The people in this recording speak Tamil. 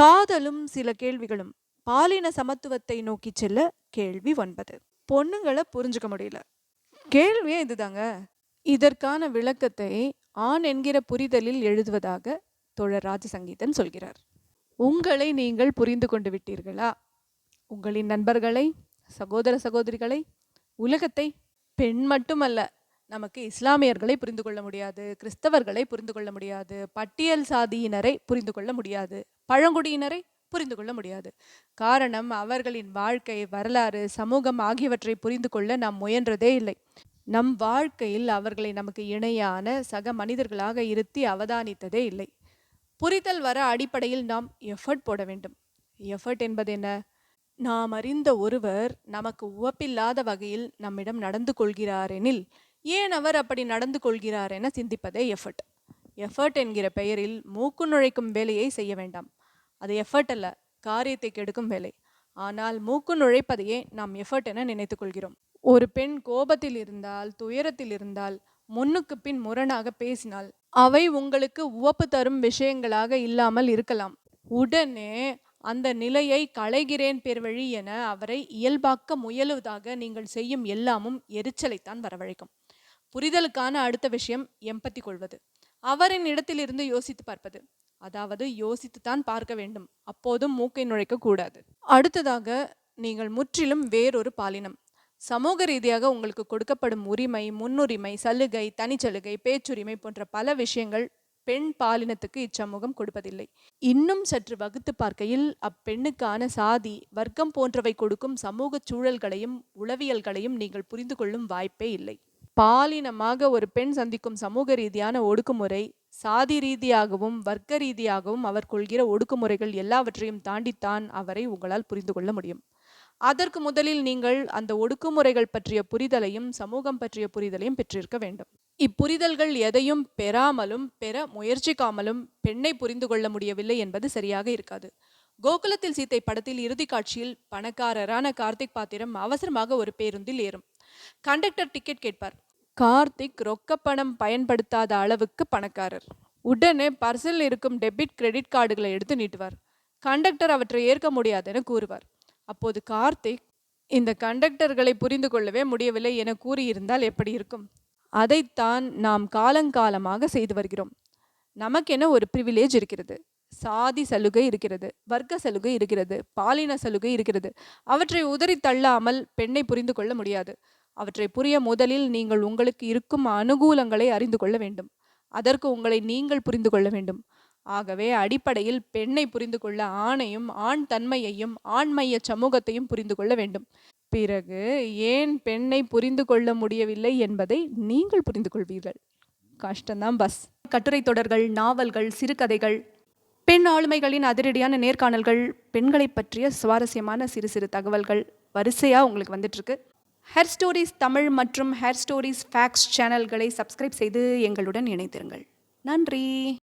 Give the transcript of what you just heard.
காதலும் சில கேள்விகளும். பாலின சமத்துவத்தை நோக்கி செல்ல கேள்வி ஒன்பது. பொண்ணுங்களை புரிஞ்சுக்க முடியல. கேள்வியே இதுதாங்க? இதற்கான விளக்கத்தை ஆண் என்கிற புரிதலில் எழுதுவதாக தோழர் ராஜசங்கீதன் சொல்கிறார். உங்களை நீங்கள் புரிந்து கொண்டு விட்டீர்களா? உங்களின் நண்பர்களை சகோதர சகோதரிகளை உலகத்தை? பெண் மட்டுமல்ல நமக்கு இஸ்லாமியர்களை புரிந்து கொள்ள முடியாது கிறிஸ்தவர்களை புரிந்து கொள்ள முடியாது பட்டியல் சாதியினரை புரிந்து கொள்ள முடியாது பழங்குடியினரை புரிந்து கொள்ள முடியாது. காரணம் அவர்களின் வாழ்க்கை வரலாறு சமூகம் ஆகியவற்றை புரிந்து கொள்ள நாம் முயன்றதே இல்லை. நம் வாழ்க்கையில் அவர்களை நமக்கு இணையான சக மனிதர்களாக இருத்தி அவதானித்ததே இல்லை. புரிதல் வர அடிப்படையில் நாம் எஃபர்ட் போட வேண்டும். எஃபர்ட் என்பது என்ன? நாம் அறிந்த ஒருவர் நமக்கு உவப்பில்லாத வகையில் நம்மிடம் நடந்து கொள்கிறாரெனில் ஏன் அவர் அப்படி நடந்து கொள்கிறார் என சிந்திப்பதே எஃபர்ட் எஃபர்ட் என்கிற பெயரில் மூக்கு நுழைக்கும் வேலையை செய்ய வேண்டாம். அது எஃபர்ட் அல்ல காரியத்தை கெடுக்கும் வேலை. ஆனால் மூக்கு நுழைப்பதையே நாம் எஃபர்ட் என நினைத்துக்கொள்கிறோம் ஒரு பெண் கோபத்தில் இருந்தால் துயரத்தில் இருந்தால் முன்னுக்கு பின் முரணாக பேசினால் அவை உங்களுக்கு உவப்பு தரும் விஷயங்களாக இல்லாமல் இருக்கலாம். உடனே அந்த நிலையை களைகிறேன் பேர்வழி என அவரை இயல்பாக்க முயலுவதாக நீங்கள் செய்யும் எல்லாமும் எரிச்சலைத்தான் வரவழைக்கும். புரிதலுக்கான அடுத்த விஷயம் எம்பத்தி கொள்வது. அவரின் இடத்திலிருந்து யோசித்து பார்ப்பது. அதாவது யோசித்துத்தான் பார்க்க வேண்டும். அப்போதும் மூக்கை நுழைக்க கூடாது. அடுத்ததாக நீங்கள் முற்றிலும் வேறொரு பாலினம். சமூக ரீதியாக உங்களுக்கு கொடுக்கப்படும் உரிமை முன்னுரிமை சலுகை தனிச்சலுகை பேச்சுரிமை போன்ற பல விஷயங்கள் பெண் பாலினத்துக்கு இச்சமூகம் கொடுப்பதில்லை. இன்னும் சற்று வகுத்து பார்க்கையில் அப்பெண்ணுக்கான சாதி வர்க்கம் போன்றவை கொடுக்கும் சமூக சூழல்களையும் உளவியல்களையும் நீங்கள் புரிந்து கொள்ளும் வாய்ப்பே இல்லை. பாலினமாக ஒரு பெண் சந்திக்கும் சமூக ரீதியான ஒடுக்குமுறை சாதி ரீதியாகவும் வர்க்க ரீதியாகவும் அவர் கொள்கிற ஒடுக்குமுறைகள் எல்லாவற்றையும் தாண்டித்தான் அவரை உங்களால் புரிந்து கொள்ள முடியும். அதற்கு முதலில் நீங்கள் அந்த ஒடுக்குமுறைகள் பற்றிய புரிதலையும் சமூகம் பற்றிய புரிதலையும் பெற்றிருக்க வேண்டும். இப்புரிதல்கள் எதையும் பெறாமலும் பெற முயற்சிக்காமலும் பெண்ணை புரிந்து கொள்ள முடியவில்லை என்பது சரியாக இருக்காது. கோகுலத்தில் சீத்தை படத்தில் இறுதி காட்சியில் பணக்காரரான கார்த்திக் பாத்திரம் அவசரமாக ஒரு பேருந்தில் ஏறும். கண்டக்டர் டிக்கெட் கேட்பார். கார்த்திக் ரொக்க பணம் பயன்படுத்தாத அளவுக்கு பணக்காரர். உடனே பர்சில் இருக்கும் டெபிட் கிரெடிட் கார்டுகளை எடுத்து நீட்டுவார். கண்டக்டர் அவற்றை ஏற்க முடியாதென கூறுவார். அப்போது கார்த்திக் இந்த கண்டக்டர்களை புரிந்து கொள்ளவே முடியவில்லை என கூறியிருந்தால் எப்படி இருக்கும்? அதைத்தான் நாம் காலங்காலமாக செய்து வருகிறோம். நமக்கென ஒரு ப்ரிவிலேஜ் இருக்கிறது? சாதி சலுகை இருக்கிறது வர்க்க சலுகை இருக்கிறது பாலின சலுகை இருக்கிறது. அவற்றை உதறி தள்ளாமல் பெண்ணை புரிந்து கொள்ள முடியாது. அவற்றை புரிய முதலில் நீங்கள் உங்களுக்கு இருக்கும் அனுகூலங்களை அறிந்து கொள்ள வேண்டும். அதற்கு உங்களை நீங்கள் புரிந்து கொள்ள வேண்டும். ஆகவே அடிப்படையில் பெண்ணை புரிந்து கொள்ள ஆணையும் ஆண் தன்மையையும் ஆண்மைய சமூகத்தையும் புரிந்து கொள்ள வேண்டும். பிறகு ஏன் பெண்ணை புரிந்து கொள்ள முடியவில்லை என்பதை நீங்கள் புரிந்து கொள்வீர்கள். கஷ்டம்தான் பஸ். கட்டுரை தொடர்கள் நாவல்கள் சிறுகதைகள் பெண் ஆளுமைகளின் அதிரடியான நேர்காணல்கள் பெண்களை பற்றிய சுவாரஸ்யமான சிறு சிறு தகவல்கள் வரிசையாக உங்களுக்கு வந்துட்டுருக்கு ஹேர் ஸ்டோரிஸ் தமிழ் மற்றும் ஹேர் ஸ்டோரிஸ் ஃபேக்ஸ் சேனல்களை சப்ஸ்கிரைப் செய்து எங்களுடன் இணைத்திருங்கள் நன்றி.